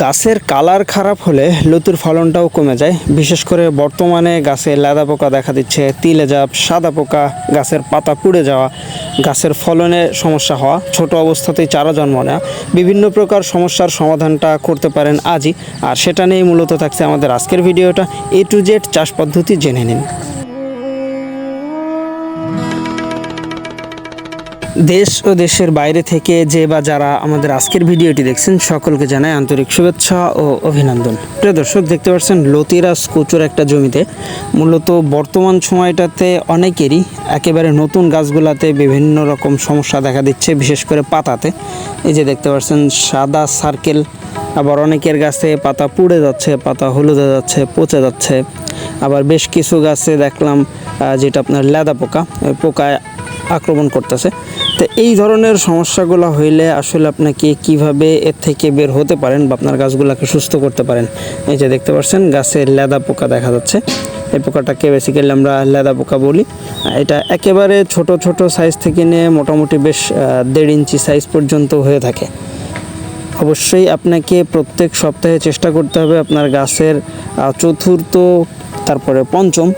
গাছের কালার খারাপ হলে লতুর ফলনটাও কমে যায়। বিশেষ করে বর্তমানে গাছে লাদা পোকা দেখা দিচ্ছে, তিলে জাপ, সাদা পোকা, গাছের পাতা পুড়ে যাওয়া, গাছের ফলনে সমস্যা হওয়া, ছোট অবস্থাতেই চারা জন্ম নেওয়া, বিভিন্ন প্রকার সমস্যার সমাধানটা করতে পারেন আজই। আর সেটা নিয়েই মূলত থাকছে আমাদের আজকের ভিডিওটা। এ টু জেড চাষ পদ্ধতি জেনে নিন। দেশ ও দেশের বাইরে থেকে যে বা যারা আমাদের আজকের ভিডিওটি দেখছেন, সকলকে জানাই আন্তরিক শুভেচ্ছা ও অভিনন্দন। প্রিয় দর্শক, দেখতে পাচ্ছেন লতিরাজ কচুর একটা জমিতে। মূলত বর্তমান সময়টাতে অনেকেরই একেবারে নতুন গাছগুলাতে বিভিন্ন রকম সমস্যা দেখা দিচ্ছে, বিশেষ করে পাতাতে। এই যে দেখতে পাচ্ছেন, সাদা সার্কেল আবার অনেকের গাছে পাতা পুড়ে যাচ্ছে, পাতা হলুদে যাচ্ছে, পচে যাচ্ছে। আবার বেশ কিছু গাছে দেখলাম যেটা আপনার লেদা পোকা পোকায় আক্রমণ করতেছে। তো এই ধরনের সমস্যাগুলো হইলে আসলে আপনাকে কীভাবে এর থেকে বের হতে পারেন বা আপনার গাছগুলোকে সুস্থ করতে পারেন? এই যে দেখতে পাচ্ছেন, গাছে লেদা পোকা দেখা যাচ্ছে। এই পোকাটাকে বেসিক্যালি আমরা লেদা পোকা বলি। এটা একেবারে ছোট ছোট সাইজ থেকে নিয়ে মোটামুটি বেশ দেড় ইঞ্চি সাইজ পর্যন্ত হয়ে থাকে। অবশ্যই আপনাকে প্রত্যেক সপ্তাহে চেষ্টা করতে হবে আপনার গাছের চতুর্থ, তারপরে পঞ্চম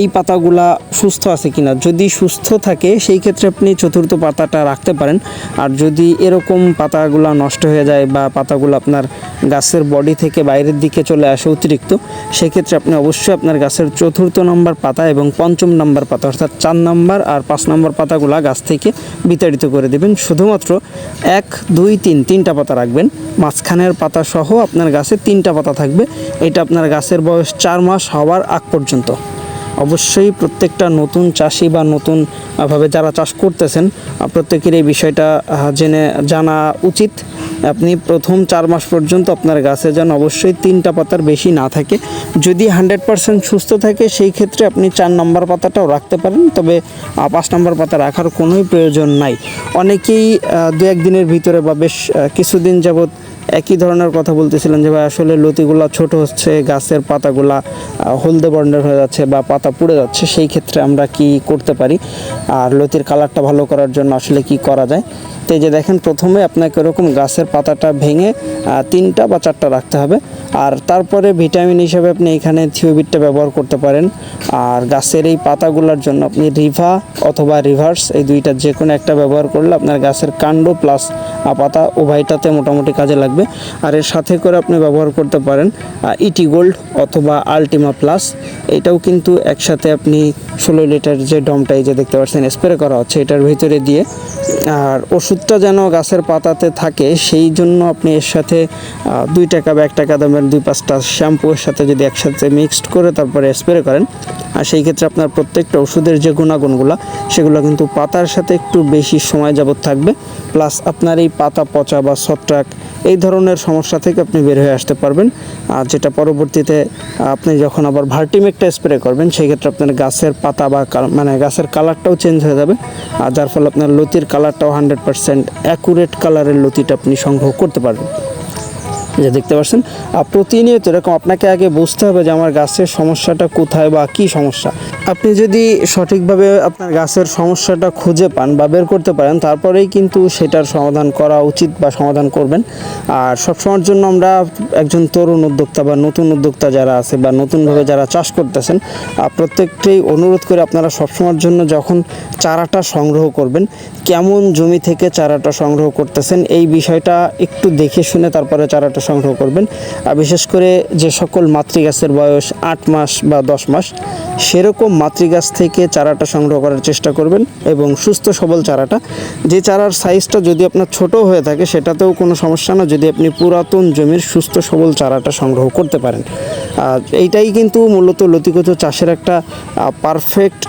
এই পাতাগুলা সুস্থ আছে কিনা? যদি সুস্থ থাকে, সেই ক্ষেত্রে আপনি চতুর্থ পাতাটা রাখতে পারেন। আর যদি এরকম পাতাগুলা নষ্ট হয়ে যায় বা পাতাগুলো আপনার গাছের বডি থেকে বাইরের দিকে চলে আসে অতিরিক্ত, সেক্ষেত্রে আপনি অবশ্যই আপনার গাছের চতুর্থ নম্বর পাতা এবং পঞ্চম নম্বর পাতা, অর্থাৎ চার নম্বর আর পাঁচ নম্বর পাতাগুলা গাছ থেকে বিতাড়িত করে দেবেন। শুধুমাত্র এক, দুই, তিন, তিনটা পাতা রাখবেন। মাঝখানের পাতা সহ আপনার গাছে তিনটা পাতা থাকবে। এটা আপনার গাছের বয়স চার মাস হওয়ার আগ পর্যন্ত। অবশ্যই প্রত্যেকটা নতুন চাষি বা নতুন ভাবে যারা চাষ করতেছেন প্রত্যেকের এই বিষয়টা জেনে, জানা উচিত। আপনি প্রথম চার মাস পর্যন্ত আপনার গাছে যেন অবশ্যই তিনটা পাতার বেশি না থাকে। যদি হান্ড্রেড পার্সেন্ট সুস্থ থাকে, সেই ক্ষেত্রে আপনি চার নম্বর পাতাটাও রাখতে পারেন। তবে পাঁচ নম্বর পাতা রাখার কোনোই প্রয়োজন নাই। অনেকেই দু একদিনের ভিতরে বা বেশ কিছুদিন যাবৎ একই ধরনের কথা বলতেছিলেন যে, ভাই, আসলে লতিগুলা ছোট হচ্ছে, গাছের পাতাগুলা হলদে বর্ণের হয়ে যাচ্ছে বা পাতা পুড়ে যাচ্ছে, সেই ক্ষেত্রে আমরা কি করতে পারি? আর লতির কালারটা ভালো করার জন্য আসলে কি করা যায়? তো যে দেখেন, প্রথমে আপনাকে এরকম গাছের পাতাটা ভেঙে তিনটা বা চারটা রাখতে হবে। আর তারপরে ভিটামিন হিসেবে আপনি এখানে থিওবিটটা ব্যবহার করতে পারেন। আর গাছের এই পাতাগুলোর জন্য আপনি রিভা অথবা রিভার্স, এই দুইটা যে কোনো একটা ব্যবহার করলে আপনার গাছের কাণ্ড প্লাস পাতা উভয়টাতে মোটামুটি কাজে লাগবে। আর এর সাথে করে আপনি ব্যবহার করতে পারেন ইটি গোল্ড অথবা আলটিমা প্লাস এটাও কিন্তু একসাথে আপনি ষোলো লিটার যে ডমটা, এই যে দেখতে পাচ্ছেন স্প্রে করা হচ্ছে এটার ভিতরে দিয়ে। আর ওষুধটা যেন গাছের পাতাতে থাকে, সেই জন্য আপনি এর সাথে দুই টাকা বা এক টাকা দামের দুই পাঁচটা শ্যাম্পুর সাথে যদি একসাথে মিক্সড করে তারপরে স্প্রে করেন আর সেই ক্ষেত্রে আপনার প্রত্যেকটা ওষুধের যে গুণাগুণগুলো, সেগুলো কিন্তু পাতার সাথে একটু বেশি সময় যাবত থাকবে। প্লাস আপনার এই পাতা পচা বা ছত্রাক, এই ধরনের সমস্যা থেকে আপনি বের হয়ে আসতে পারবেন। আর যেটা পরবর্তীতে আপনি যখন আবার ভার্টিমেকটা স্প্রে করবেন, সেই ক্ষেত্রে আপনার গাছের পাতা বা মানে গাছের কালারটাও চেঞ্জ হয়ে যাবে। আর যার ফলে আপনার লতির কালারটাও হান্ড্রেড পার্সেন্ট অ্যাকুরেট কালারের লতিটা আপনি সংগ্রহ করতে পারবেন। যে দেখতে পাচ্ছেন আর প্রতিনিয়ত এরকম আপনাকে আগে বুঝতে হবে যে আমার গাছের সমস্যাটা কোথায় বা কি সমস্যা। আপনি যদি সঠিকভাবে আপনার গাছের সমস্যাটা খুঁজে পান বা বের করতে পারেন তারপরেই কিন্তু সেটার সমাধান করা উচিত বা সমাধান করবেন। আর সবসময়ের জন্য আমরা একজন তরুণ উদ্যোক্তা বা নতুন উদ্যোক্তা যারা আছে বা নতুনভাবে যারা চাষ করতেছেন আহ, প্রত্যেককেই অনুরোধ করে আপনারা সবসময়ের জন্য যখন চারাটা সংগ্রহ করবেন কেমন জমি থেকে চারাটা সংগ্রহ করতেছেন এই বিষয়টা একটু দেখে শুনে তারপরে চারাটা সংগ্রহ করবেন। আর বিশেষ করে যে সকল মাতৃগাছের বয়স আট মাস বা দশ মাস, সেরকম মাতৃগাছ থেকে চারাটা সংগ্রহ করার চেষ্টা করবেন এবং সুস্থ সবল চারাটা। যে চারার সাইজটা যদি আপনার ছোট হয়ে থাকে, সেটাতেও কোনো সমস্যা না, যদি আপনি পুরাতন জমির সুস্থ সবল চারাটা সংগ্রহ করতে পারেন। আর এইটাই কিন্তু মূলত লতিগত চাষের একটা পারফেক্ট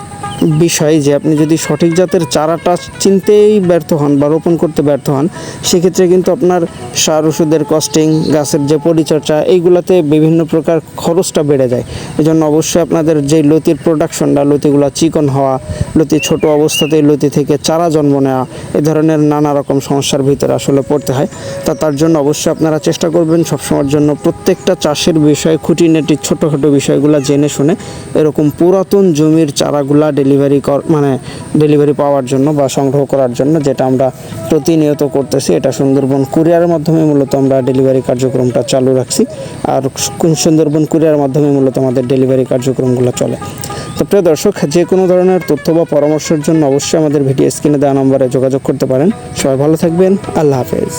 বিষয় যে আপনি যদি সঠিক জাতের চারাটা চিনতেই ব্যর্থ হন বা রোপণ করতে ব্যর্থ হন, সেক্ষেত্রে কিন্তু আপনার সার ওষুধের কস্টিং গাছের যে পরিচর্যা, এইগুলাতে বিভিন্ন প্রকার খরচটা বেড়ে যায়। এই জন্য অবশ্যই আপনাদের যে লতির প্রোডাকশনটা লতিগুলো চিকন হওয়া, লতি ছোট অবস্থাতেই লতি থেকে চারা জন্ম নেওয়া, এ ধরনের নানা রকম সমস্যার ভিতরে আসলে পড়তে হয়। তা তার জন্য অবশ্যই আপনারা চেষ্টা করবেন সবসময়ের জন্য প্রত্যেকটা চাষের বিষয় খুঁটিনাটি, ছোটোখাটো বিষয়গুলো জেনে শুনে এরকম পুরাতন জমির চারাগুলা ডেলিভারি কর মানে ডেলিভারি পাওয়ার জন্য বা সংগ্রহ করার জন্য যেটা আমরা প্রতিনিয়ত করতেছি, এটা সুন্দরবন কুরিয়ারের মাধ্যমে মূলত আমরা ডেলিভারি কার্যক্রমটা চালু রাখছি। আর সুন্দরবন কুরিয়ারের মাধ্যমে মূলত আমাদের ডেলিভারি কার্যক্রমগুলো চলে। তো প্রিয় দর্শক, যে কোনো ধরনের তথ্য বা পরামর্শের জন্য অবশ্যই আমাদের ভিডিও স্ক্রিনে দেওয়া নম্বরে যোগাযোগ করতে পারেন। সবাই ভালো থাকবেন, আল্লাহ হাফেজ।